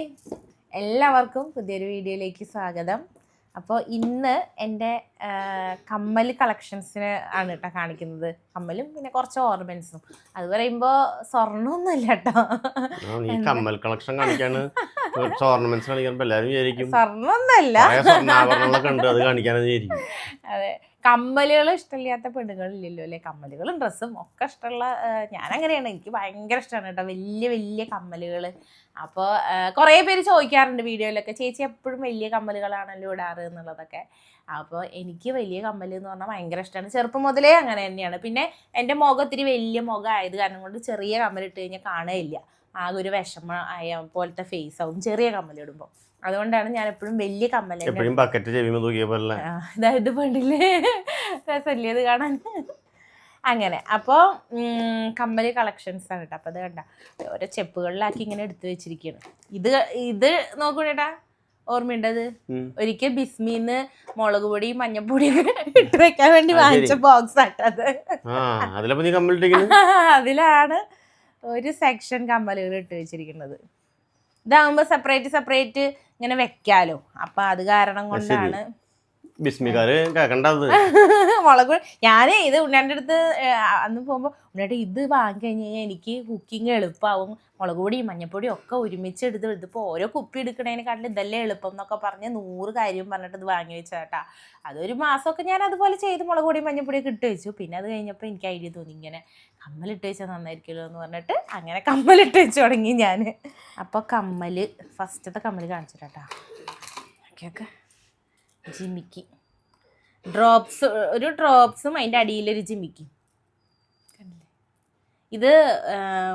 Hi എല്ലാവർക്കും പുതിയൊരു വീഡിയോയിലേക്ക് സ്വാഗതം. അപ്പോൾ ഇന്ന് എന്റെ കമ്മൽ കളക്ഷൻസിന് ആണ് കേട്ടോ കാണിക്കുന്നത്. കമ്മലും പിന്നെ കുറച്ച് ഓർണമെന്റ്സും അത് പറയുമ്പോൾ സ്വർണമൊന്നുമല്ല കേട്ടോ ഈ കമ്മൽ കളക്ഷൻ കാണിക്കാണ്. കുറച്ച് ഓർണമെന്റ്സ് കാണിക്കാൻ എല്ലാവരും വിചാരിക്കും. സ്വർണമൊന്നുമല്ല. സ്വർണാഭരണങ്ങളൊക്കെ ഉണ്ട് അത് കാണിക്കാനെന്ന് വിചാരിക്കും. അതെ. കമ്മലുകൾ ഇഷ്ടമില്ലാത്ത പെണ്ണുകളില്ലല്ലോ അല്ലേ? കമ്മലുകളും ഡ്രസ്സും ഒക്കെ ഇഷ്ടമുള്ള ഞാൻ അങ്ങനെയാണ് എനിക്ക് ഭയങ്കര ഇഷ്ടമാണ് കേട്ടോ വലിയ വലിയ കമ്മലുകൾ അപ്പോൾ കുറേ പേര് ചോദിക്കാറുണ്ട് വീഡിയോയിലൊക്കെ ചേച്ചി എപ്പോഴും വലിയ കമ്മലുകളാണല്ലോ ഇടാറ്? എന്നുള്ളതൊക്കെ. അപ്പോൾ എനിക്ക് വലിയ കമ്മൽ എന്ന് പറഞ്ഞാൽ ഭയങ്കര ഇഷ്ടമാണ് ചെറുപ്പം മുതലേ അങ്ങനെ തന്നെയാണ്. പിന്നെ എന്റെ മുഖം ഒത്തിരി വലിയ മുഖം ആയത് കാരണം കൊണ്ട് ചെറിയ കമ്മലിട്ട് കഴിഞ്ഞാൽ കാണുകയില്ല ആകെ ഒരു വിഷമ ആയ പോലത്തെ ഫേസ് ആവും ചെറിയ കമ്മലിടുമ്പോൾ അതുകൊണ്ടാണ് ഞാൻ എപ്പോഴും വലിയ കമ്മൽ ഇതായിട്ട് പണ്ടില്ലേ രസല്ലേ അത് കാണാൻ? അങ്ങനെ. അപ്പോൾ കമ്മൽ കളക്ഷൻസ് ആണ് കേട്ടോ അപ്പോൾ അത് കണ്ട. ഓരോ ചെപ്പുകളിലാക്കി ഇങ്ങനെ എടുത്തു വെച്ചിരിക്കുകയാണ് ഇത് ഇത് നോക്കൂടേട്ടാ ഓർമ്മയുണ്ടത്. ഒരിക്കൽ ബിസ്മിന്ന് മുളക് പൊടി മഞ്ഞപ്പൊടി ഇട്ട് വെക്കാൻ വേണ്ടി വാങ്ങിച്ച ബോക്സ് ആട്ടത് അതിലാണ് ഒരു സെക്ഷൻ കമ്മലുകൾ ഇട്ട് വെച്ചിരിക്കുന്നത്. ഇതാകുമ്പോ സെപ്പറേറ്റ് സെപ്പറേറ്റ് ഇങ്ങനെ വെക്കാലോ. അപ്പൊ അത് കാരണം കൊണ്ടാണ് ബിസ്മിക്കാര് കേക്കണ്ടത്? മുളക് ഞാനേ ഇത് ഉണ്ണേന്റെ അടുത്ത് അന്ന് പോകുമ്പോൾ ഉണ്ണാട്ട് ഇത് വാങ്ങി കഴിഞ്ഞ് കഴിഞ്ഞാൽ എനിക്ക് കുക്കിംഗ് എളുപ്പമാവും മുളക് പൊടിയും മഞ്ഞപ്പൊടിയും ഒക്കെ ഒരുമിച്ച് എടുത്ത് ഇതിപ്പോൾ ഓരോ കുപ്പി എടുക്കണേനെക്കാട്ടിൽ ഇതല്ലേ എളുപ്പം എന്നൊക്കെ പറഞ്ഞ് നൂറ് കാര്യം പറഞ്ഞിട്ട് ഇത് വാങ്ങി വെച്ചേട്ടാ അതൊരു മാസമൊക്കെ ഞാൻ അതുപോലെ ചെയ്ത് മുളക് പൊടിയും മഞ്ഞപ്പൊടിയൊക്കെ ഇട്ട് വെച്ചു. പിന്നെ അത് കഴിഞ്ഞപ്പോൾ എനിക്ക് ഐഡിയ തോന്നി ഇങ്ങനെ കമ്മലിട്ട് വെച്ചാൽ നന്നായിരിക്കുമല്ലോ എന്ന് പറഞ്ഞിട്ട് അങ്ങനെ കമ്മലിട്ട് വെച്ച് തുടങ്ങി ഞാൻ അപ്പോൾ കമ്മൽ ഫസ്റ്റത്തെ കമ്മൽ കാണിച്ചിട്ടാ ഓക്കെ ഓക്കെ ജിമിക്കി ഡ്രോപ്സ് ഒരു ഡ്രോപ്സും അതിന്റെ അടിയിലൊരു ജിമിക്കി കണ്ടില്ലേ? ഇത്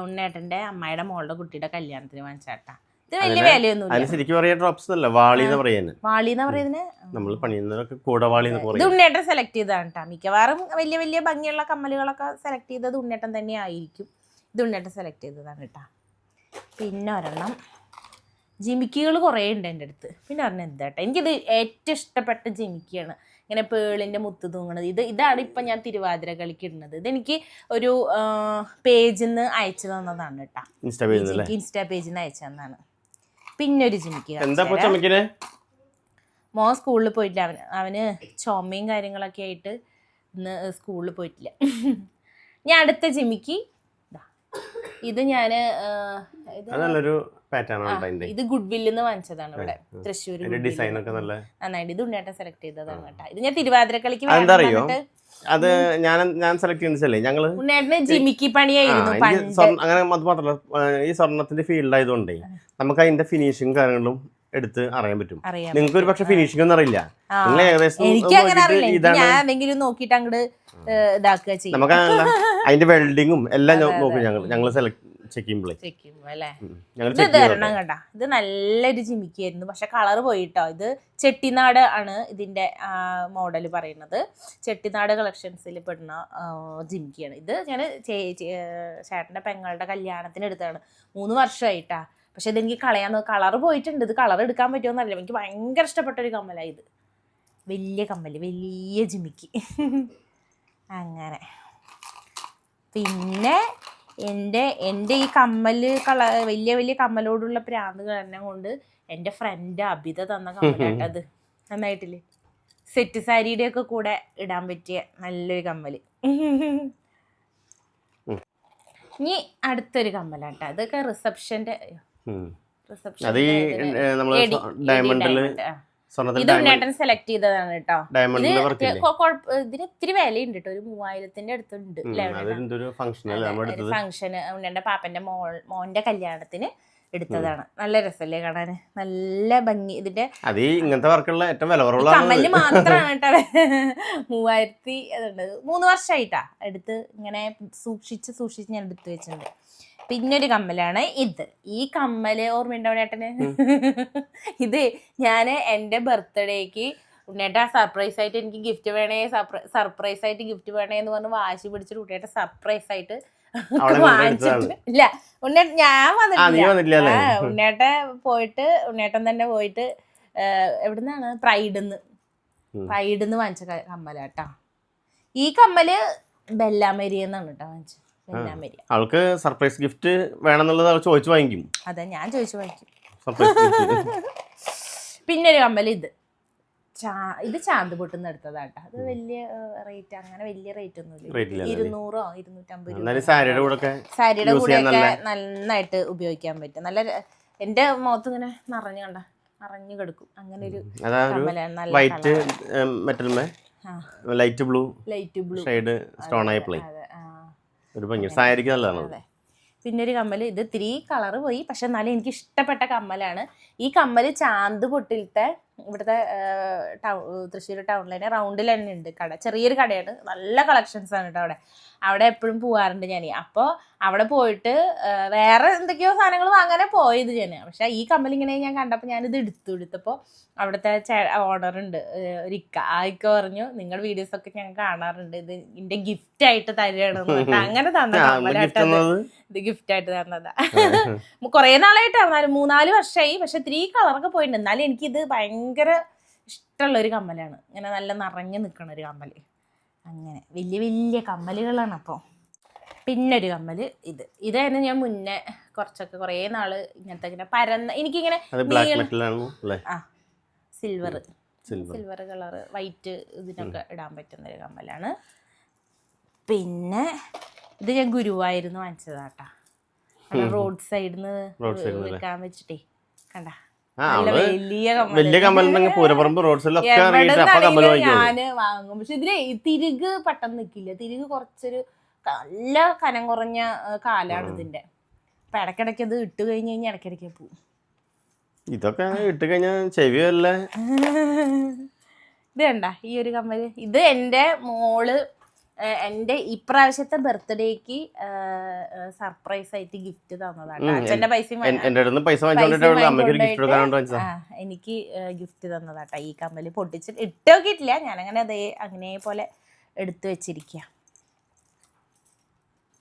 ഉണ്ണേട്ടന്റെ അമ്മയുടെ മോളുടെ കുട്ടിയുടെ കല്യാണത്തിന് വാങ്ങിച്ചാട്ടാ ഇത് വലിയ വിലയൊന്നും ശരിക്കും പറയാ ഡ്രോപ്സ് അല്ല വാളി എന്ന് പറയാന്. വാളി എന്ന് പറയുന്നതിന് നമ്മൾ പണിയുന്നതൊക്കെ കൂടവാളി എന്ന് ഇത് ഉണ്ണേട്ടൻ സെലക്ട് ചെയ്തതാണ് കേട്ടോ മിക്കവാറും വലിയ വലിയ ഭംഗിയുള്ള കമ്മലുകളൊക്കെ സെലക്ട് ചെയ്തത് ഉണ്ണേട്ടൻ തന്നെ ആയിരിക്കും. ഇത് ഉണ്ണേട്ടൻ സെലക്ട് ചെയ്തതാണ് കേട്ടോ. പിന്നെ ഒരെണ്ണം. ജിമിക്കികൾ കുറേ ഉണ്ട് എന്റെ അടുത്ത്. പിന്നെ ഒരെണ്ണം എന്താ കേട്ടോ എനിക്കിത് ഏറ്റവും ഇഷ്ടപ്പെട്ട ജിമിക്കിയാണ്. ഇങ്ങനെ പേളിന്റെ മുത്ത് തൂങ്ങണത്. ഇത് ഇതാണ് ഇപ്പം ഞാൻ തിരുവാതിര കളിക്ക് ഇടുന്നത്. ഇതെനിക്ക് ഒരു പേജിൽ നിന്ന് അയച്ചു തന്നതാണ് കേട്ടോ ഇൻസ്റ്റാ പേജിൽ ഇൻസ്റ്റാ പേജിൽ നിന്ന് അയച്ചു തന്നതാണ്. പിന്നെ ഒരു ജിമിക്ക് മോ മോൻ സ്കൂളിൽ പോയിട്ടില്ല. അവന് അവന് ചുമയും കാര്യങ്ങളൊക്കെ ആയിട്ട് ഇന്ന് സ്കൂളിൽ പോയിട്ടില്ല. ഞാൻ അടുത്ത ജിമിക്ക്. ഇത് ഞാൻ ഇത് നല്ലൊരു ഇത് ഗുഡ് വില്ലിൽ നിന്ന് വാങ്ങിച്ചതാണ് ഇവിടെ. തൃശ്ശൂർ ഡിസൈൻ ഒക്കെ നല്ല നന്നായിട്ട് ഇത് ഉണ്ണേട്ടൻ സെലക്ട് ചെയ്തതാണ് കേട്ടോ. ഇത് ഞാൻ തിരുവാതിരക്കളിക്ക് അതെന്താ വേണം അറിയോ? പറഞ്ഞിട്ട് അത് ഞാൻ ഞാൻ സെലക്ട് ചെയ്യുന്നല്ലേ ഞങ്ങൾ ജിമിക്കി പണിയായിരുന്നു അങ്ങനെ അത് മാത്രമല്ല ഈ സ്വർണത്തിന്റെ ഫീൽഡ് ആയതുകൊണ്ടേ നമുക്ക് അതിന്റെ ഫിനിഷിങ് കാര്യങ്ങളും എടുത്ത് അറിയാൻ പറ്റും. നിങ്ങൾക്ക് ഒരു പക്ഷെ ഫിനിഷിംഗ് ഒന്നും അറിയില്ല. നിങ്ങൾ ഏകദേശം ഇതാണ് നോക്കിയിട്ട് അങ്ങോട്ട് ഇതാക്കുക ചെയ്യും. നമുക്ക് അതിന്റെ വെൽഡിങ്ങും എല്ലാം നോക്കും ഞങ്ങൾ. ഞങ്ങൾ സെലക്ട് ചെക്ക് ചെയ്യുമ്പോഴേ ഇത് നല്ലൊരു ജിമിക്കായിരുന്നു പക്ഷെ കളർ പോയിട്ടോ? ഇത് ചെട്ടിനാട് ആണ് ഇതിന്റെ മോഡൽ പറയുന്നത്. ചെട്ടിനാട് കളക്ഷൻസിൽ പെടുന്ന ജിമിക്കിയാണ്. ഇത് ഞാൻ ചേട്ടന്റെ പെങ്ങളുടെ കല്യാണത്തിന് എടുത്തതാണ്. മൂന്ന് വർഷമായിട്ടാ പക്ഷെ ഇതെനിക്ക് കളയാൻ കളർ പോയിട്ടുണ്ട്. ഇത് കളർ എടുക്കാൻ പറ്റുമോ എന്നറിയില്ല. എനിക്ക് ഭയങ്കര ഇഷ്ടപ്പെട്ട ഒരു കമ്മലാണ് ഇത്. വലിയ കമ്മൽ വലിയ ജിമിക്ക്. അങ്ങനെ. പിന്നെ എന്റെ എന്റെ ഈ കമ്മൽ കള വലിയ വലിയ കമ്മലോടുള്ള പ്രാന്ത് കാരണം കൊണ്ട് എന്റെ ഫ്രണ്ട് അബിത തന്ന കമ്മലാട്ടത് നന്നായിട്ടില്ലേ? സെറ്റ് സാരിയുടെ ഒക്കെ കൂടെ ഇടാൻ പറ്റിയ നല്ലൊരു കമ്മൽ. ഇനി അടുത്തൊരു കമ്മലാട്ടോ അതൊക്കെ റിസപ്ഷന്റെ റിസപ്ഷൻ അത് ഈ നമ്മൾ ഡയമണ്ടിൽ സ്വർണത്തിൽ ഇത് സെലക്ട് ചെയ്തതാണ് കേട്ടോ. ഇതിന് ഇത്തിരി വിലയുണ്ട് കേട്ടോ. ഒരു മൂവായിരത്തിന്റെ അടുത്തുണ്ട് നമ്മൾ ഫംഗ്ഷന് ഉണ്ണന്റെ പാപ്പന്റെ മോൾ മോന്റെ കല്യാണത്തിന് എടുത്തതാണ്. നല്ല രസല്ലേ കാണാന് നല്ല ഭംഗി. ഇതിന്റെ അത് ഇങ്ങനത്തെ വർക്കുള്ള ഏറ്റവും വില ഈ കുറവുള്ള കമ്മലിന് മാത്രമാണ് കേട്ടോ. മൂവായിരത്തി അതുണ്ട് മൂന്ന് വർഷമായിട്ടാ എടുത്ത് ഇങ്ങനെ സൂക്ഷിച്ച് സൂക്ഷിച്ച് ഞാൻ എടുത്തു വെച്ചിട്ടുണ്ട്. പിന്നെ ഒരു കമ്മലാണ് ഇത്. ഈ കമ്മൽ ഓർമ്മയുണ്ടോ ഏട്ടന് ഇത് ഞാൻ എന്റെ ബർത്ത്ഡേക്ക് ഉണ്ണേട്ട സർപ്രൈസ് ആയിട്ട് എനിക്ക് ഗിഫ്റ്റ് വേണേ സർപ്രൈസ് ആയിട്ട് ഗിഫ്റ്റ് വേണേ എന്ന് പറഞ്ഞ് വാശി പിടിച്ചിട്ട് ഉണ്ണേട്ട സർപ്രൈസ് ആയിട്ട് ഇല്ല ഉണ്ണേട്ട ഞാൻ വന്നിട്ടില്ല. ഉണ്ണേട്ട പോയിട്ട് ഉണ്ണേട്ടൻ തന്നെ പോയിട്ട് എവിടുന്നാണ്? പ്രൈഡിന്ന്. പ്രൈഡ്ന്ന് വാങ്ങിച്ച കമ്മല കമ്മലാട്ടാ. ഈ കമ്മൽ ബെല്ലാമരിയെന്നാണ് കേട്ടോ വാങ്ങിച്ചത്. ബെല്ലാമരി അവൾക്ക് സർപ്രൈസ് ഗിഫ്റ്റ് വേണമെന്നുള്ളത് അവൾ ചോദിച്ചു വാങ്ങിക്കും. അതെ ഞാൻ ചോദിച്ചു വാങ്ങിക്കും. പിന്നെ ഒരു കമ്മൽ ഇത്. ചാ ഇത് ചാന്ത് പൊട്ടുന്ന എടുത്തതാട്ടോ അത് വലിയ റേറ്റ് അങ്ങനെ വലിയ റേറ്റ് ഒന്നും ഒന്നുമില്ല ഇല്ല ഇരുന്നൂറോ ഇരുന്നൂറ്റമ്പത് സാരിയുടെ കൂടെ സാരിയുടെ കൂടെ ഒക്കെ നന്നായിട്ട് ഉപയോഗിക്കാൻ പറ്റും. നല്ല എന്റെ മുഖത്ത് ഇങ്ങനെ നിറഞ്ഞു കണ്ട നിറഞ്ഞു കിടക്കും. അങ്ങനെ ഒരു white മെറ്റൽമേ light blue light blue shade stone ആയി പ്ലേ ഒരു ഭംഗി. സാരിക്ക് നല്ലതാണ് പിന്നെ ഒരു കമ്മൽ ഇത് ഇത്തിരി കളറ് പോയി. പക്ഷെ എന്നാലും എനിക്ക് ഇഷ്ടപ്പെട്ട കമ്മലാണ്. ഈ കമ്മൽ ചാന്ത് പൊട്ടിലത്തെ ഇവിടുത്തെ ടൗ തൃശ്ശൂർ ടൗണിൽ തന്നെ റൗണ്ടിൽ തന്നെ ഉണ്ട് കട. ചെറിയൊരു കടയാണ്. നല്ല കളക്ഷൻസ് ആണ് കേട്ടോ അവിടെ. അവിടെ എപ്പോഴും പോകാറുണ്ട് ഞാൻ അപ്പോൾ അവിടെ പോയിട്ട് വേറെ എന്തൊക്കെയോ സാധനങ്ങൾ വാങ്ങാനേ പോയത് ഞാൻ പക്ഷേ ഈ കമ്മൽ ഇങ്ങനെ ഞാൻ കണ്ടപ്പോൾ ഞാനിത് എടുത്തു. എടുത്തപ്പോൾ അവിടുത്തെ ഓണർ ഉണ്ട് ഒരിക്ക. ഒരു ഇക്ക ആ ഇക്ക പറഞ്ഞു നിങ്ങളുടെ വീഡിയോസൊക്കെ ഞാൻ കാണാറുണ്ട്. ഇത് എന്റെ ഗിഫ്റ്റ് ആയിട്ട് തരികയാണ് അങ്ങനെ തന്ന ഗിഫ്റ്റ് ഇത് ഗിഫ്റ്റ് ആയിട്ട് തന്നതാ. കുറേ നാളായിട്ട് തന്നാലും മൂന്നാൽ വർഷമായി പക്ഷെ ത്രീ കളറൊക്കെ പോയിട്ടുണ്ട് എന്നാലും എനിക്കിത് ഭയങ്കര ഇഷ്ടമുള്ള ഒരു കമ്മലാണ്. ഇങ്ങനെ നല്ല നിറഞ്ഞു നിൽക്കണ ഒരു കമ്മൽ അങ്ങനെ. വലിയ വലിയ കമ്മലുകളാണ് അപ്പോൾ പിന്നെ ഒരു കമ്മൽ ഇത് ഇതായിരുന്നു ഞാൻ മുന്നേ കുറച്ചൊക്കെ കുറേ നാൾ ഇങ്ങനത്തെ ഇങ്ങനെ പരന്ന എനിക്കിങ്ങനെ ആ. സിൽവർ സിൽവർ കളർ വൈറ്റ് ഇതിനൊക്കെ ഇടാൻ പറ്റുന്ന ഒരു കമ്മലാണ്. പിന്നെ ഇത് ഞാൻ ഗുരുവായിരുന്നു വാങ്ങിച്ചതാട്ടാ റോഡ് സൈഡിൽ നിന്ന് വെക്കാൻ? വിൽക്കാൻ വെച്ചിട്ടേ. കണ്ട? വലിയ കമ്മൽ. വലിയ കമ്മലുണ്ടെങ്കിൽ പൂരപ്പറമ്പ് റോഡ് സൈഡിലൊക്കെ ഇറങ്ങിയിട്ട് അപ്പൊ കമ്മൽ ഞാൻ വാങ്ങും. പക്ഷെ ഇതിൽ തിരിക് പെട്ടെന്ന് നിക്കില്ല. തിരിക് കുറച്ചൊരു നല്ല കനം കുറഞ്ഞ കാലാണ് ഇതിന്റെ. അപ്പൊ ഇടക്കിടക്ക് അത് ഇട്ട് കഴിഞ്ഞ് കഴിഞ്ഞാൽ ഇടക്കിടക്ക് പോവും. ഇതൊക്കെ ഇട്ട് കഴിഞ്ഞാൽ ചെവി വല്ല ഇത് കണ്ട ഈ ഒരു കമ്മൽ. ഇത് എന്റെ മോൾ എന്റെ ഇപ്രാവശ്യത്തെ ബർത്ത്ഡേക്ക് സർപ്രൈസ് ആയിട്ട് ഗിഫ്റ്റ് തന്നതാണ് അച്ഛന്റെ എന്റെ പൈസ എനിക്ക് ഗിഫ്റ്റ് തന്നതാട്ടാ. ഈ കമ്മൽ പൊട്ടിച്ചിട്ട് ഇട്ട് നോക്കിയിട്ടില്ല ഞാനങ്ങനെ അതേ അങ്ങനെ പോലെ എടുത്തു വെച്ചിരിക്കുക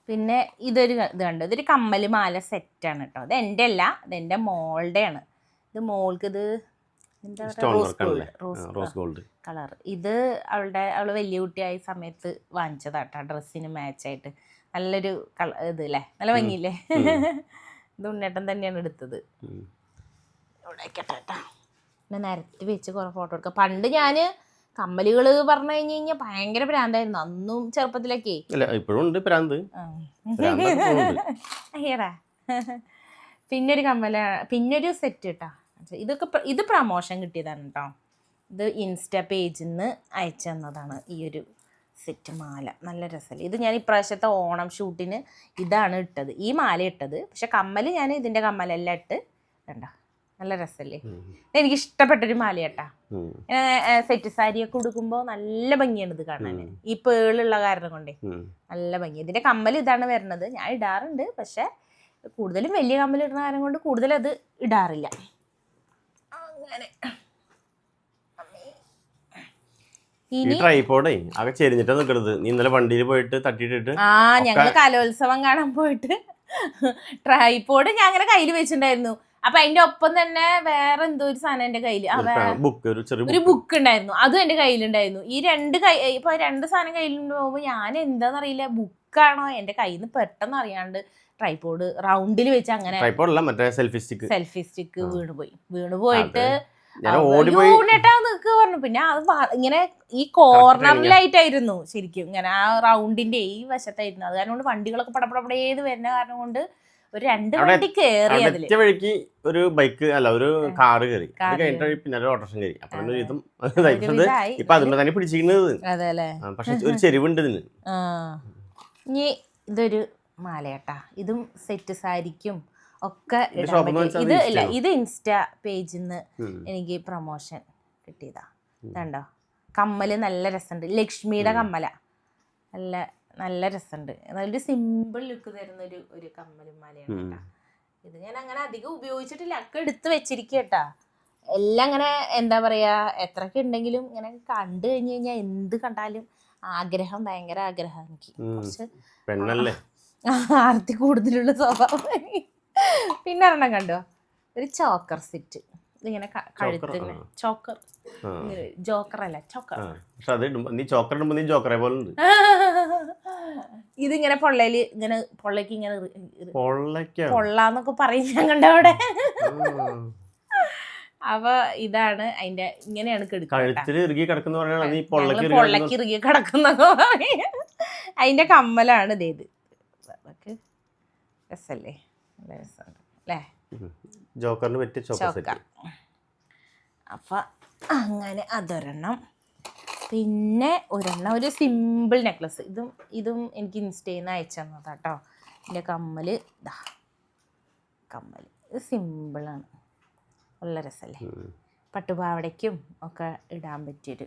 പിന്നെ ഇതൊരു ഇത് കണ്ടു? ഇതൊരു കമ്മൽ മാല സെറ്റാണ് കേട്ടോ. അത് എന്റെ അല്ല ഇത് എന്റെ മോളുടെ ആണ് ഇത് മോൾക്ക് ഇത് stone rose വർക്കാണല്ലേ gold rose rose gold. Colour. ഇത് അവളുടെ അവൾ വലിയ കുട്ടിയായ സമയത്ത് വാങ്ങിച്ചതാട്ടോ ഡ്രസ്സിന് മാച്ചായിട്ട് നല്ലൊരു കള ഇത് അല്ലേ നല്ല ഭംഗിയില്ലേ? ഇത് ഉണ്ണേട്ടൻ തന്നെയാണ് എടുത്തത്. ഇവിടെ കേട്ടാ പിന്നെ നിരത്തി വെച്ച് കുറെ ഫോട്ടോ എടുക്കാം. പണ്ട് ഞാൻ കമ്മലുകൾ പറഞ്ഞു കഴിഞ്ഞ് കഴിഞ്ഞാൽ ഭയങ്കര ഭ്രാന്തായിരുന്നു. അന്നും ചെറുപ്പത്തിലൊക്കെ. ഇപ്പോഴും ഉണ്ട് പ്രാന്ത്. അയ്യടാ. പിന്നൊരു കമ്മല പിന്നൊരു സെറ്റ് കേട്ടാ ഇതൊക്കെ ഇത് പ്രമോഷൻ കിട്ടിയതാണ് കേട്ടോ ഇത് ഇൻസ്റ്റ പേജിൽ നിന്ന് അയച്ചു തന്നതാണ് ഈ ഒരു സെറ്റ് മാല. നല്ല രസമല്ലേ ഇത് ഞാൻ ഇപ്രാവശ്യത്തെ ഓണം ഷൂട്ടിന് ഇതാണ് ഇട്ടത്. ഈ മാല ഇട്ടത്. പക്ഷെ കമ്മൽ ഞാൻ ഇതിന്റെ കമ്മലെല്ലാം ഇട്ട് കണ്ടോ? നല്ല രസമല്ലേ എനിക്ക് ഇഷ്ടപ്പെട്ടൊരു മാല കേട്ടാ. സെറ്റ് സാരിയൊക്കെ ഉടുക്കുമ്പോൾ നല്ല ഭംഗിയാണ് ഇത് കാണാൻ ഈ പേളുള്ള കാരണം കൊണ്ടേ. നല്ല ഭംഗി. ഇതിന്റെ കമ്മൽ ഇതാണ് വരുന്നത്. ഞാൻ ഇടാറുണ്ട്. പക്ഷെ കൂടുതലും വലിയ കമ്മൽ ഇടുന്ന കാരണം കൊണ്ട് കൂടുതൽ അത് ഇടാറില്ല. അങ്ങനെ. ഈ ഇനി ട്രൈപോഡേ ആകെ ചെരിഞ്ഞിട്ടാ നിക്കണത്. നീ ഇന്നലെ വണ്ടിയിൽ പോയിട്ട് തട്ടിയിട്ടിട്ട് ആ ഞങ്ങൾ കലോത്സവം കാണാൻ പോയിട്ട് ട്രൈപോഡ് ഞാൻ അങ്ങനെ കയ്യിൽ വെച്ചിട്ടുണ്ടായിരുന്നു. അപ്പൊ അതിന്റെ ഒപ്പം തന്നെ വേറെ എന്തോ ഒരു സാധനം എന്റെ കയ്യിൽ ബുക്ക് ഒരു ചെറിയ ബുക്ക് ബുക്ക് ഉണ്ടായിരുന്നു. അതും എന്റെ കയ്യിലുണ്ടായിരുന്നു. ഈ രണ്ട് കൈ ഇപ്പൊ രണ്ട് സാധനം കയ്യിലുണ്ട് പോകുമ്പോ ഞാൻ എന്താന്നറിയില്ല ബുക്കാണോ എന്റെ കയ്യിൽ നിന്ന് പെട്ടെന്ന് അറിയാണ്ട് ട്രൈപോഡ് റൗണ്ടിൽ വെച്ച് അങ്ങനെ സെൽഫി സ്റ്റിക്ക് വീണുപോയി വീണുപോയിട്ട് ഊണിട്ടാ നിക്ക് പറഞ്ഞു. പിന്നെ അത് ഇങ്ങനെ ഈ കോർണറിലായിട്ടായിരുന്നു ശരിക്കും. ഇങ്ങനെ ആ റൗണ്ടിന്റെ ഈ വശത്തായിരുന്നു. അത് കാരണം വണ്ടികളൊക്കെ പടപടപടേത് വരുന്ന കാരണം കൊണ്ട് ഒരു രണ്ട് വണ്ടി കയറി വഴിക്ക് ഒരു ബൈക്ക് അല്ല ഒരു കാറ് കയറി കഴിഞ്ഞിട്ട് പിന്നെ ഒരു ഓട്ടോഷൻ കയറി അപ്പൊ ഒരു ഇതും. ഇപ്പൊ അതിന്റെ തന്നെ പിടിച്ചിരിക്കുന്നത്. അതെ അല്ലേ? ആ, പക്ഷെ ഒരു ചെരിവുണ്ട് ഇതിന്. ഇനി ഇതൊരു മാലയട്ടാ. ഇതും സെറ്റ് സാരിക്കും ഒക്കെ ഇത് ഇടാൻ പറ്റും ഇത് ഇല്ല ഇത് ഇൻസ്റ്റാ പേജിൽ നിന്ന് എനിക്ക് പ്രൊമോഷൻ കിട്ടിയതാ. കണ്ടോ കമ്മൽ നല്ല രസമുണ്ട് ലക്ഷ്മിയുടെ കമ്മല. നല്ല നല്ല രസമുണ്ട് നല്ലൊരു സിമ്പിൾ ലുക്ക് തരുന്ന ഒരു ഒരു കമ്മലും മാലയാണ് കേട്ടാ ഇത് ഞാൻ അങ്ങനെ അധികം ഉപയോഗിച്ചിട്ടില്ല. ഒക്കെ എടുത്ത് വെച്ചിരിക്കട്ടാ എല്ലാം അങ്ങനെ എന്താ പറയാ എത്രയൊക്കെ ഉണ്ടെങ്കിലും ഇങ്ങനെ കണ്ടു കഴിഞ്ഞു കഴിഞ്ഞാൽ എന്ത് കണ്ടാലും ആഗ്രഹം ഭയങ്കര ആഗ്രഹം എനിക്ക്. കുറച്ച് പെണ്ണല്ലേ? ആർത്തി കൂടുതലുള്ള സ്വഭാവം. പിന്നെ ഒരെണ്ണം കണ്ടോ? ഒരു ചോക്കർ സിറ്റ്. ഇങ്ങനെ ക- ചോക്കർ ജോക്കർ അല്ല ചോക്കർ. പക്ഷെ അത് നീ ചോക്കർ ഇടുമ്പോ നീ ചോക്കറെ പോലെ ഉണ്ട്. ഇതിങ്ങനെ പൊള്ളയിൽ ഇങ്ങനെ പൊള്ളയ്ക്ക് ഇങ്ങനെ പൊള്ളാന്നൊക്കെ പറയും ഞാൻ അവിടെ. ആ. അപ്പൊ ഇതാണ് അതിന്റെ ഇങ്ങനെയാണ് കഴുത്തിൽ ഇറുകി കിടക്കുന്ന പൊള്ളക്ക് ഇറുകി കിടക്കുന്ന അതിന്റെ കമ്മലാണ് ഇതേത് രസല്ലേ നല്ല രസമുണ്ട്. അല്ലേ? ജോക്കറിന് പറ്റിയ ചോക്ക അപ്പൊ അങ്ങനെ അതൊരെണ്ണം. പിന്നെ ഒരെണ്ണം ഒരു സിമ്പിൾ നെക്ലസ്. ഇതും ഇതും എനിക്ക് ഇൻസ്റ്റയിൽ നിന്ന് അയച്ചു തന്നതാ കേട്ടോ എന്റെ കമ്മൽ ഇതാ കമ്മൽ ഇത് സിമ്പിളാണ് നല്ല രസമല്ലേ? പട്ടുപാവടയ്ക്കും ഒക്കെ ഇടാൻ പറ്റിയൊരു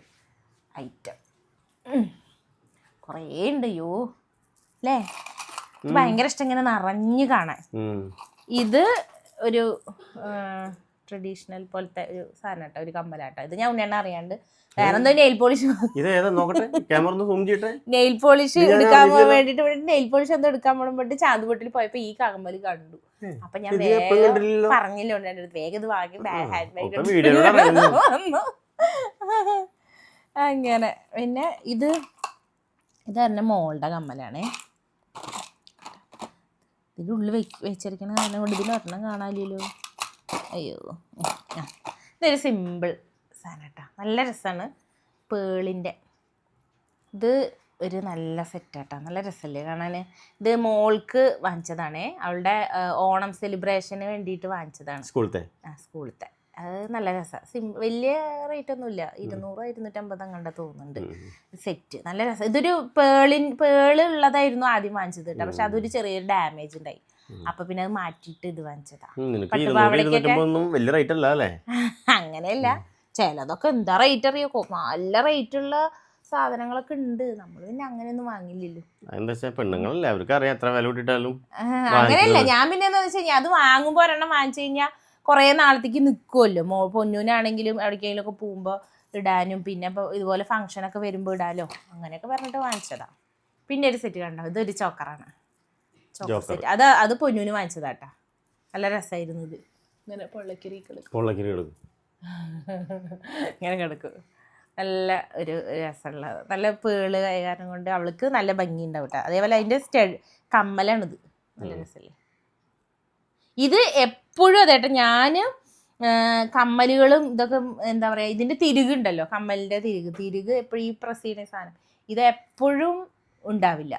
ഐറ്റം. കുറേ ഉണ്ട് യോ? അല്ലേ? ഭയങ്കര ഇഷ്ടം ഇങ്ങനെ നിറഞ്ഞു കാണാൻ. ഇത് ഒരു ട്രഡീഷണൽ പോലത്തെ ഒരു സാധനം കേട്ടോ ഒരു കമ്മലാട്ടോ. ഇത് ഞാൻ ഉണ്ണിയെണ്ണ അറിയാണ്ട്. വേറെ എന്തോ നെയിൽ പോളിഷ് നെയിൽ പോളിഷ് എടുക്കാൻ. വേണ്ടിട്ട് നെയിൽ പോളിഷ് എന്തോ എടുക്കാൻ പോകുമ്പോട്ട് ചാന്തുപൊട്ടിൽ പോയപ്പോ ഈ കമ്മൽ കണ്ടു. അപ്പൊ ഞാൻ വേഗം. പറഞ്ഞില്ല വേഗം ഇത് വാങ്ങി ഹാൻഡ് ബാഗ്. അങ്ങനെ. പിന്നെ ഇത് ഇത് തന്നെ മോളുടെ കമ്മലാണേ. ഇതിന്റെ ഉള്ളിൽ വെ വെച്ചിരിക്കണ കാരണം കൊണ്ട് ഇതിന്റെ ഒരെണ്ണം കാണാനില്ലല്ലോ. അയ്യോ ആ. ഇതൊരു സിമ്പിൾ സാധനം കേട്ടോ. നല്ല രസമാണ് പേളിന്റെ. ഇത് ഒരു നല്ല സെറ്റ് സെറ്റാട്ടോ നല്ല രസമല്ലേ കാണാൻ? ഇത് മോൾക്ക് വാങ്ങിച്ചതാണേ. അവളുടെ ഓണം സെലിബ്രേഷന് വേണ്ടിയിട്ട് വാങ്ങിച്ചതാണ്. സ്കൂളത്തെ ആ സ്കൂളത്തെ അത് നല്ല രസമാണ് സിം വലിയ റേറ്റ് ഒന്നുമില്ല. ഇരുന്നൂറ് ഇരുന്നൂറ്റമ്പത് അങ്ങോട്ട് തോന്നുന്നുണ്ട്. സെറ്റ് നല്ല രസം. ഇതൊരു പേളിൻ പേൾ ഉള്ളതായിരുന്നു ആദ്യം വാങ്ങിച്ചത് കേട്ടോ. പക്ഷെ അതൊരു ചെറിയൊരു ഡാമേജ് ഉണ്ടായി. അപ്പൊ പിന്നെ അത് മാറ്റിയിട്ട് ഇത് വാങ്ങിച്ചതാ. അങ്ങനെയല്ല. ചിലതൊക്കെ എന്താ റേറ്റ് അറിയോ നല്ല റേറ്റ് ഉള്ള സാധനങ്ങളൊക്കെ ഉണ്ട്. നമ്മൾ പിന്നെ അങ്ങനെയൊന്നും വാങ്ങില്ലല്ലോ. എന്താ വെച്ചാൽ പെണ്ണുങ്ങളല്ലേ? അവർക്ക് അറിയാം എത്ര വില കൂട്ടിട്ടാലും അങ്ങനെയല്ല. ഞാൻ പിന്നെ എന്താ വെച്ചാൽ അത് വാങ്ങുമ്പോൾ ഒരെണ്ണം വാങ്ങിച്ചു കഴിഞ്ഞാൽ കുറേ നാളത്തേക്ക് നിൽക്കുമല്ലോ മോ പൊന്നൂനാണെങ്കിലും എവിടേക്കെങ്കിലും ഒക്കെ പോകുമ്പോൾ ഇടാനും പിന്നെ ഇപ്പോൾ ഇതുപോലെ ഫംഗ്ഷനൊക്കെ വരുമ്പോൾ ഇടാലോ? അങ്ങനെയൊക്കെ പറഞ്ഞിട്ട് വാങ്ങിച്ചതാ. പിന്നെ ഒരു സെറ്റ് കണ്ടോ? ഇതൊരു ചോക്കറാണ്. ചോക്കർ. സെറ്റ് അത് അത് പൊന്നൂന് വാങ്ങിച്ചതാട്ടാ. നല്ല രസമായിരുന്നു ഇത്. ഇങ്ങനെ പൊള്ളക്കിരി കിടക്കും ഇങ്ങനെ കിടക്കും. നല്ല ഒരു രസമുള്ള നല്ല പേൾ കാരണം കൊണ്ട് അവൾക്ക് നല്ല ഭംഗി ഉണ്ടാവും കേട്ടോ അതേപോലെ അതിന്റെ സ്റ്റെ കമ്മലാണിത്. നല്ല. രസമല്ലേ ഇത് എപ്പോഴും അതേട്ടോ ഞാൻ കമ്മലുകളും ഇതൊക്കെ എന്താ പറയുക ഇതിന്റെ തിരികുണ്ടല്ലോ കമ്മലിന്റെ തിരിക്. തിരിക് എപ്പോഴും ഈ പ്രസ് ചെയ്യുന്ന സാധനം. ഇത് എപ്പോഴും ഉണ്ടാവില്ല.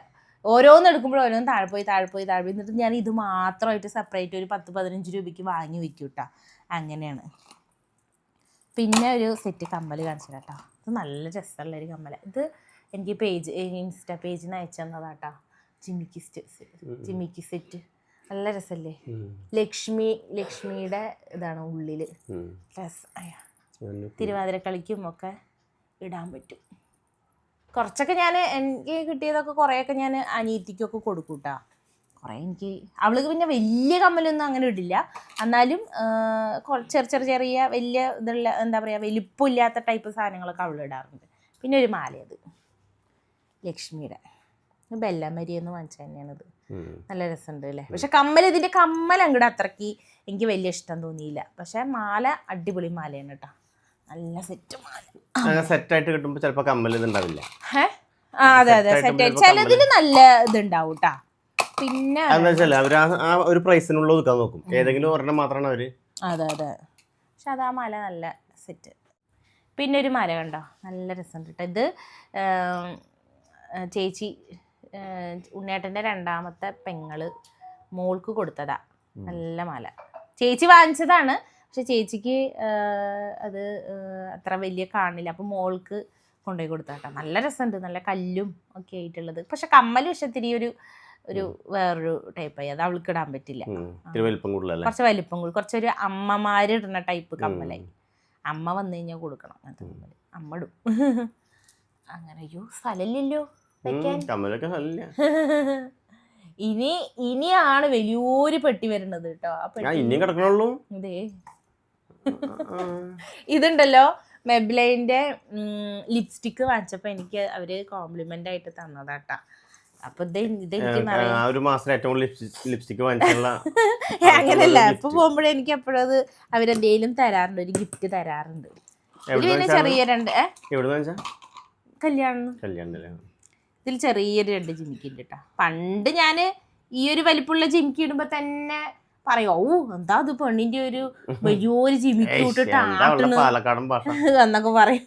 ഓരോന്ന് എടുക്കുമ്പോഴും ഓരോന്ന് താഴെ പോയി താഴെ പോയി താഴെ പോയി. എന്നിട്ട് ഞാൻ ഇത് മാത്രമായിട്ട് സെപ്പറേറ്റ് ഒരു പത്ത് പതിനഞ്ച് രൂപയ്ക്ക് വാങ്ങി വയ്ക്കും കേട്ടോ അങ്ങനെയാണ്. പിന്നെ ഒരു സെറ്റ് കമ്മൽ കാണിച്ചു കേട്ടോ ഇത് നല്ല രസമുള്ള ഒരു കമ്മല. ഇത് എനിക്ക് പേജ് ഇൻസ്റ്റാ പേജിൽ നിന്ന് അയച്ചു തന്നതാട്ടോ ജിമിക്ക് ചിമ്മിക്കി സെറ്റ് നല്ല രസല്ലേ? ലക്ഷ്മി ലക്ഷ്മിയുടെ ഇതാണ് ഉള്ളിൽ തിരുവാതിര കളിക്കും ഒക്കെ ഇടാൻ പറ്റും. കുറച്ചൊക്കെ ഞാൻ എനിക്ക് കിട്ടിയതൊക്കെ കുറേയൊക്കെ ഞാൻ അനിയത്തിക്കൊക്കെ കൊടുക്കൂട്ടാ. കേട്ടോ കുറേ എനിക്ക് അവൾക്ക് പിന്നെ വലിയ കമ്മലൊന്നും അങ്ങനെ ഇടില്ല. എന്നാലും ചെറിയ ചെറിയ ചെറിയ വലിയ ഇതുള്ള എന്താ പറയുക വലിപ്പമില്ലാത്ത ടൈപ്പ് സാധനങ്ങളൊക്കെ അവൾ ഇടാറുണ്ട്. പിന്നെ ഒരു മാലയത്. ലക്ഷ്മിയുടെ. ബെല്ലമരി എന്ന് വാങ്ങിച്ചത് തന്നെയാണിത്. നല്ല രസമുണ്ട് അല്ലേ പക്ഷെ കമ്മൽ ഇതിന്റെ കമ്മൽ അങ്ങോട്ട് അത്രയ്ക്ക് എനിക്ക് വലിയ ഇഷ്ടം തോന്നിയില്ല. പക്ഷെ മാല അടിപൊളി മാലയാണ് കേട്ടോ നല്ല സെറ്റ് മാല. സെറ്റായിട്ട് കിട്ടുമ്പോൾ ചിലപ്പോൾ കമ്മൽ ഇതുണ്ടാവില്ല? ആ അതെ അതെ. Set ആയിട്ട് സെറ്റ് വരുമ്പോ ചിലതിൽ നല്ല ഇതുണ്ടാവും കേട്ടാ പിന്നെ എന്താ വെച്ചാൽ അവർ ആ ഒരു പ്രൈസിനുള്ള ഒതുക്കാൻ നോക്കും. ഏതെങ്കിലും ഒരെണ്ണം മാത്രമാണ് അവർ. അതെ അതെ. പക്ഷെ അത് ആ മാല നല്ല സെറ്റ് പിന്നെ ഒരു മാല കണ്ടോ? നല്ല രസമുണ്ട് കേട്ടോ ഇത് ചേച്ചി ഉണ്ണേട്ടന്റെ രണ്ടാമത്തെ പെങ്ങൾ മോൾക്ക് കൊടുത്തതാ. നല്ല മാല. ചേച്ചി വാങ്ങിച്ചതാണ്. പക്ഷെ ചേച്ചിക്ക് അത് അത്ര വലിയ കാണില്ല. അപ്പം മോൾക്ക് കൊണ്ടുപോയി കൊടുത്താട്ടോ. നല്ല രസമുണ്ട്. നല്ല കല്ലും ഒക്കെ ആയിട്ടുള്ളത്. പക്ഷെ കമ്മൽ പക്ഷെ ഇത്തിരി ഒരു ഒരു വേറൊരു ടൈപ്പായി അത് അവൾക്ക് ഇടാൻ പറ്റില്ല. കുറച്ച് വലിപ്പം കൂടി. കുറച്ചൊരു അമ്മമാര് ഇടുന്ന ടൈപ്പ് കമ്മലായി. അമ്മ വന്നു കഴിഞ്ഞാൽ കൊടുക്കണം. അങ്ങനത്തെ അമ്മ ഇടും. അങ്ങനെ അയ്യോ സ്ഥലമില്ലല്ലോ. കമ്മലൊക്കെ നല്ല ഇനി ഇനിയാണ് വലിയൊരു പെട്ടി വരുന്നത് കേട്ടോ ഇനിയും കിടക്കണുള്ളൂ. ഇതേ. ഇതുണ്ടല്ലോ മെബ്ലൈന്റെ ലിപ്സ്റ്റിക്ക് വാങ്ങിച്ചപ്പോൾ എനിക്ക് അവർ കോംപ്ലിമെന്റ് ആയിട്ട് തന്നതാട്ടാ. അപ്പൊ ഒരു മാസം ഏറ്റവും ലിപ്സ്റ്റിക് gift. ഇപ്പൊ പോകുമ്പോഴേ എനിക്ക് എപ്പോഴും അത് അവരെന്തേലും തരാറുണ്ട് ഒരു ഗിഫ്റ്റ് തരാറുണ്ട്. ചെറിയ രണ്ട് കല്യാണം കല്യാണം ഇതിൽ ചെറിയൊരു രണ്ട് ജിമിക്കുണ്ട് കേട്ടോ പണ്ട് ഞാൻ ഈ ഒരു വലിപ്പമുള്ള ജിമിക്ക് ഇടുമ്പോ തന്നെ പറയോ ഓ എന്താ അത് പെണ്ണിന്റെ ഒരു വലിയൊരു ജിമിക്ക് ഇട്ടിട്ട് എന്നൊക്കെ പറയും.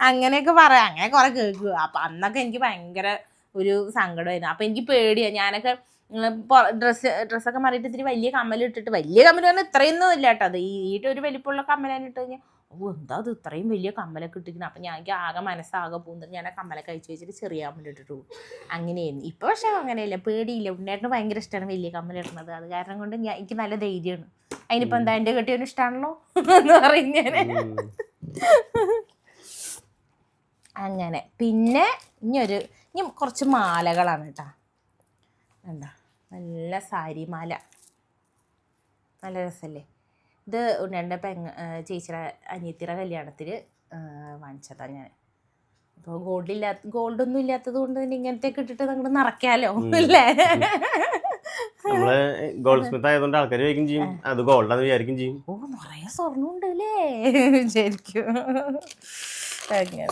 അങ്ങനെയൊക്കെ പറയാം അങ്ങനെ കുറെ കേൾക്കുക അപ്പൊ അന്നൊക്കെ എനിക്ക് ഭയങ്കര ഒരു സങ്കടമായിരുന്നു. അപ്പൊ എനിക്ക് പേടിയാണ് ഞാനൊക്കെ ഡ്രസ്സ് ഡ്രസ്സൊക്കെ മാറിയിട്ട് ഇത്തിരി വലിയ കമ്മൽ ഇട്ടിട്ട് വലിയ കമ്മൽ പറഞ്ഞാൽ ഇത്രയൊന്നും ഇല്ല കേട്ടോ അത് ഈ ഒരു വലിപ്പമുള്ള കമ്മലാണ് ഇട്ട് കഴിഞ്ഞാൽ ഓ എന്താ അത് ഇത്രയും വലിയ കമ്മലൊക്കെ ഇട്ടിരിക്കുന്നത് അപ്പം ഞാൻ എനിക്ക് ആകെ മനസ്സാകെ പോകുന്നത് ഞാൻ ആ കമ്മലൊക്കെ അയച്ചു വെച്ചിട്ട് ചെറിയ കമ്മൽ ഇട്ടിട്ട് പോകും. അങ്ങനെയായിരുന്നു. ഇപ്പോൾ പക്ഷേ അങ്ങനെയല്ല. പേടിയില്ല. ഉണ്ണേട്ടന് ഭയങ്കര ഇഷ്ടമാണ് വലിയ കമ്മൽ ഇടുന്നത്. അത് കാരണം കൊണ്ട് ഞാൻ എനിക്ക് നല്ല ധൈര്യമാണ്. അതിനിപ്പോൾ എന്താ എന്റെ കെട്ടിയവന് ഇഷ്ടമാണല്ലോ എന്ന് പറയും ഞാൻ. അങ്ങനെ. പിന്നെ ഇനിയൊരു ഒരു ഇനി കുറച്ച് മാലകളാണ് കേട്ടോ. എന്താ? നല്ല സാരി മാല നല്ല രസമല്ലേ ഇത് ഉണ്ണിയുടെ പെങ്ങ ചേച്ചിയുടെ അനിയത്തിയുടെ കല്യാണത്തിന് വാങ്ങിച്ചതാണ് ഞാൻ. അപ്പോൾ ഗോൾഡ് ഇല്ലാത്ത ഗോൾഡൊന്നും ഇല്ലാത്തത് കൊണ്ട് തന്നെ ഇങ്ങനത്തെ ഇട്ടിട്ട് നമ്മൾ നിറയ്ക്കാലോ അല്ലേ? നമ്മൾ ഗോൾഡ് സ്മിത്ത് ആയതുകൊണ്ട് ആൾക്കാർ ചോദിക്കും ചെയ്യും. അത് ഗോൾഡാന്ന് വിചാരിക്കും ചെയ്യും. ഓ നിറയെ സ്വർണമുണ്ട് അല്ലേ? ശരിക്കും. അങ്ങനെ.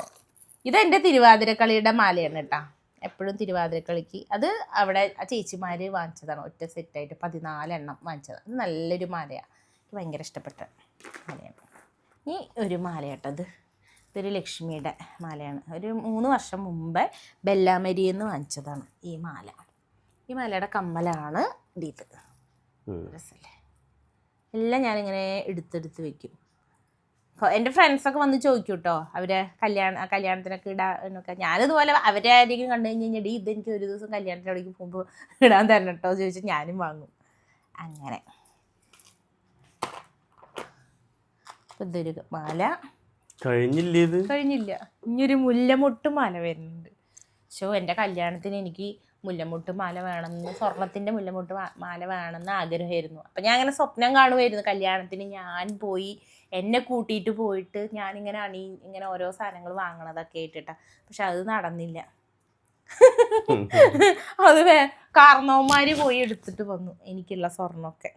ഇതെന്റെ തിരുവാതിരക്കളിയുടെ മാലയാണ് കേട്ടാ. എപ്പോഴും തിരുവാതിരക്കളിക്ക്. അത് അവിടെ ആ ചേച്ചിമാര് വാങ്ങിച്ചതാണ്. ഒറ്റ സെറ്റായിട്ട് പതിനാലെണ്ണം വാങ്ങിച്ചതാണ്. അത് നല്ലൊരു മാലയാണ് ഭയങ്കര ഇഷ്ടപ്പെട്ട മാലയാണ് ഈ ഒരു മാലയാട്ടത് ഇതൊരു ലക്ഷ്മിയുടെ മാലയാണ്. ഒരു മൂന്ന് വർഷം മുമ്പേ ബെല്ലാമരി എന്ന് വാങ്ങിച്ചതാണ് ഈ മാല. ഈ മാലയുടെ കമ്മലാണ് ഇത്. രസമല്ലേ എല്ലാം ഞാനിങ്ങനെ എടുത്തെടുത്ത് വെക്കും. എന്റെ ഫ്രണ്ട്സൊക്കെ വന്ന് ചോദിക്കും കേട്ടോ അവരെ കല്യാണ കല്യാണത്തിനൊക്കെ ഇടാനൊക്കെ ഞാനിതുപോലെ അവരെ ആരെങ്കിലും കണ്ടു കഴിഞ്ഞ് കഴിഞ്ഞാൽ ഇത് എനിക്ക് ഒരു ദിവസം കല്യാണത്തിന് അവിടേക്ക് പോകുമ്പോൾ ഇടാൻ തരണം കേട്ടോ ചോദിച്ചാൽ ഞാനും വാങ്ങും. അങ്ങനെ അപ്പോൾ ഇതൊരു മാല. കഴിഞ്ഞില്ലേ ഇത് കഴിഞ്ഞില്ല. ഇനിയൊരു മുല്ലമൊട്ട് മാല വരുന്നുണ്ട്. പക്ഷോ എന്റെ കല്യാണത്തിന് എനിക്ക് മുല്ലമുട്ട് മാല വേണമെന്ന് സ്വർണത്തിന്റെ മുല്ലമുട്ട് മാല വേണമെന്ന് ആഗ്രഹമായിരുന്നു. അപ്പം ഞാൻ അങ്ങനെ സ്വപ്നം കാണുമായിരുന്നു കല്യാണത്തിന്. ഞാൻ പോയി എന്നെ കൂട്ടിയിട്ട് പോയിട്ട് ഞാനിങ്ങനെ അണി ഇങ്ങനെ ഓരോ സാധനങ്ങൾ വാങ്ങണതൊക്കെ ആയിട്ടിട്ടാ. പക്ഷെ അത് നടന്നില്ല. അത് വേ കാരണവന്മാർ പോയി എടുത്തിട്ട് വന്നു എനിക്കുള്ള സ്വർണമൊക്കെ.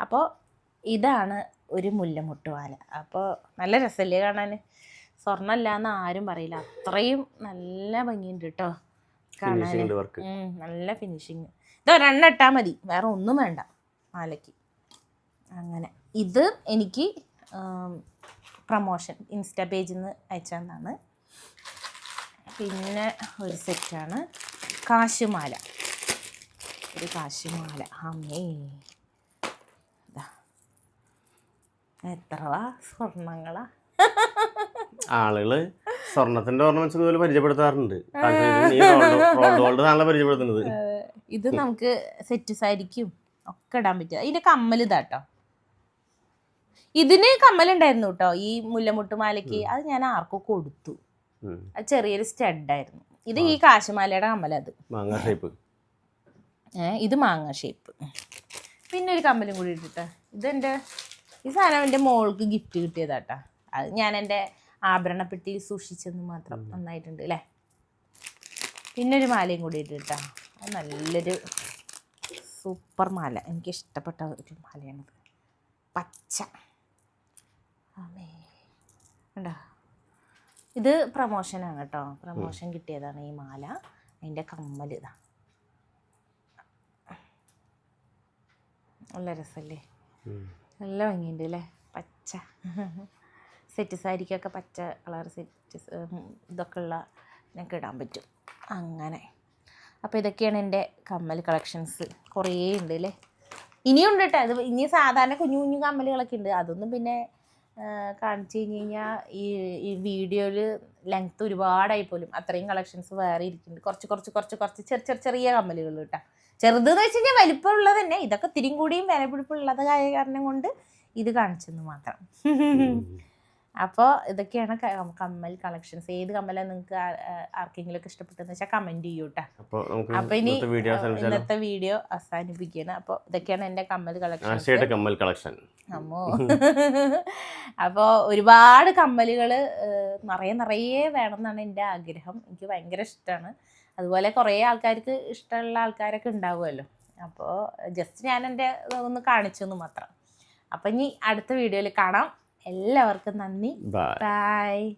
അപ്പോൾ ഇതാണ് ഒരു മുല്ലമുട്ടുവാല. അപ്പോൾ നല്ല രസമല്ലേ കാണാൻ സ്വർണമല്ല എന്ന് ആരും പറയില്ല. അത്രയും നല്ല ഭംഗിയുണ്ട് കേട്ടോ കാണാൻ നല്ല ഫിനിഷിങ് ഇത് ഒരെണ്ണം ഇട്ടാൽ മതി. വേറെ ഒന്നും വേണ്ട മാലയ്ക്ക്. അങ്ങനെ. ഇത് എനിക്ക് പ്രമോഷൻ ഇൻസ്റ്റാ പേജിൽ നിന്ന് അയച്ചതാണ്. പിന്നെ ഒരു സെറ്റാണ് കാശുമാല. ഒരു കാശുമാല. അമ്മേ ഇതാ ആളുകൾ സ്വർണത്തിന്റെ ഓർണമെന്റ്സ് ഇതുപോലെ പരിചയപ്പെടുത്താറുണ്ട്. ഗോൾഡ് നല്ല പരിചയപ്പെടുത്തുന്നത്. ഇത് നമുക്ക് സെറ്റ് സാരിക്കും ഒക്കെ ഇടാൻ പറ്റും. ഇതിന്റെ കമ്മൽ ഇതാട്ടോ. ഇതിന് കമ്മലുണ്ടായിരുന്നു കേട്ടോ. ഈ മുല്ലമുട്ട് മാലയ്ക്ക് അത് ഞാൻ ആർക്കോ കൊടുത്തു. അത് ചെറിയൊരു സ്റ്റഡായിരുന്നു ഇത് ഈ കാശുമാലയുടെ കമ്മലത് മാങ്ങ ഷേപ്പ് ഇത് മാങ്ങ ഷേപ്പ് പിന്നെ ഒരു കമ്മലും കൂടി ഇട്ടിട്ട്. ഇതെന്റെ ഈ സാധനം എന്റെ മോൾക്ക് ഗിഫ്റ്റ് കിട്ടിയതാട്ടാ. അത് ഞാൻ എന്റെ ആഭരണപ്പെട്ടി സൂക്ഷിച്ചെന്ന് മാത്രം നന്നായിട്ടുണ്ട് അല്ലേ? പിന്നെ ഒരു മാലയും കൂടി ഇട്ടിട്ടാ. അത് നല്ലൊരു സൂപ്പർ മാല. എനിക്ക് ഇഷ്ടപ്പെട്ട ഒരു മാലയാണിത്. പച്ച. ആമേ. ഇത് പ്രമോഷനാണ് കേട്ടോ. പ്രമോഷൻ കിട്ടിയതാണ് ഈ മാല. അതിന്റെ കമ്മൽ ഇതാ. നല്ല രസമല്ലേ. നല്ല ഭംഗിയുണ്ട് അല്ലേ പച്ച. സെറ്റ് സാരിക്കൊക്കെ പച്ച കളർ സെറ്റ് ഇതൊക്കെ ഉള്ള എനിക്ക് ഇടാൻ പറ്റും. അങ്ങനെ. അപ്പോൾ ഇതൊക്കെയാണ് എന്റെ കമ്മൽ കളക്ഷൻസ് കുറേ ഉണ്ട് അല്ലേ ഇനിയും ഉണ്ട് കേട്ടോ അത് ഇനി സാധാരണ കുഞ്ഞു കുഞ്ഞു കമ്മലുകളൊക്കെ ഉണ്ട്. അതൊന്നും പിന്നെ കാണിച്ചു കഴിഞ്ഞ് കഴിഞ്ഞാൽ ഈ ഈ വീഡിയോയിൽ ലെങ്ത്ത് ഒരുപാടായി പോലും. അത്രയും കളക്ഷൻസ് വേറെ ഇരിക്കുന്നുണ്ട്. കുറച്ച് കുറച്ച് കുറച്ച് കുറച്ച് ചെറിയ ചെറിയ ചെറിയ കമ്മലുകൾ കേട്ടോ ചെറുതെന്ന് വെച്ച് കഴിഞ്ഞാൽ വലിപ്പമുള്ളത് തന്നെ. ഇതൊക്കെ തിരിയും കൂടിയും വിലപിടിപ്പുള്ളത് ആയ കാരണം കൊണ്ട് ഇത് കാണിച്ചെന്ന് മാത്രം. അപ്പോൾ ഇതൊക്കെയാണ് കമ്മൽ കളക്ഷൻസ്. ഏത് കമ്മലാണ് നിങ്ങൾക്ക് ആർക്കെങ്കിലും ഒക്കെ ഇഷ്ടപ്പെട്ടെന്ന് വെച്ചാൽ കമന്റ് ചെയ്യൂ കേട്ടോ അപ്പോൾ ഇനി ഇന്നത്തെ വീഡിയോ അവസാനിപ്പിക്കണം അവസാനിപ്പിക്കുകയാണ്. അപ്പോൾ ഇതൊക്കെയാണ് എന്റെ കമ്മൽ കളക്ഷൻ കമ്മൽ കളക്ഷൻ. അമ്മോ. അപ്പോൾ ഒരുപാട് കമ്മലുകൾ നിറയെ നിറയെ വേണം എന്നാണ് എന്റെ ആഗ്രഹം. എനിക്ക് ഭയങ്കര ഇഷ്ടമാണ് അതുപോലെ കുറേ ആൾക്കാർക്ക് ഇഷ്ടമുള്ള ആൾക്കാരൊക്കെ ഉണ്ടാവുമല്ലോ. അപ്പോൾ ജസ്റ്റ് ഞാൻ എന്റെ ഒന്ന് കാണിച്ചു എന്ന് മാത്രം. അപ്പം ഇനി അടുത്ത വീഡിയോയിൽ കാണാം. എല്ലാവർക്കും നന്ദി. ബൈ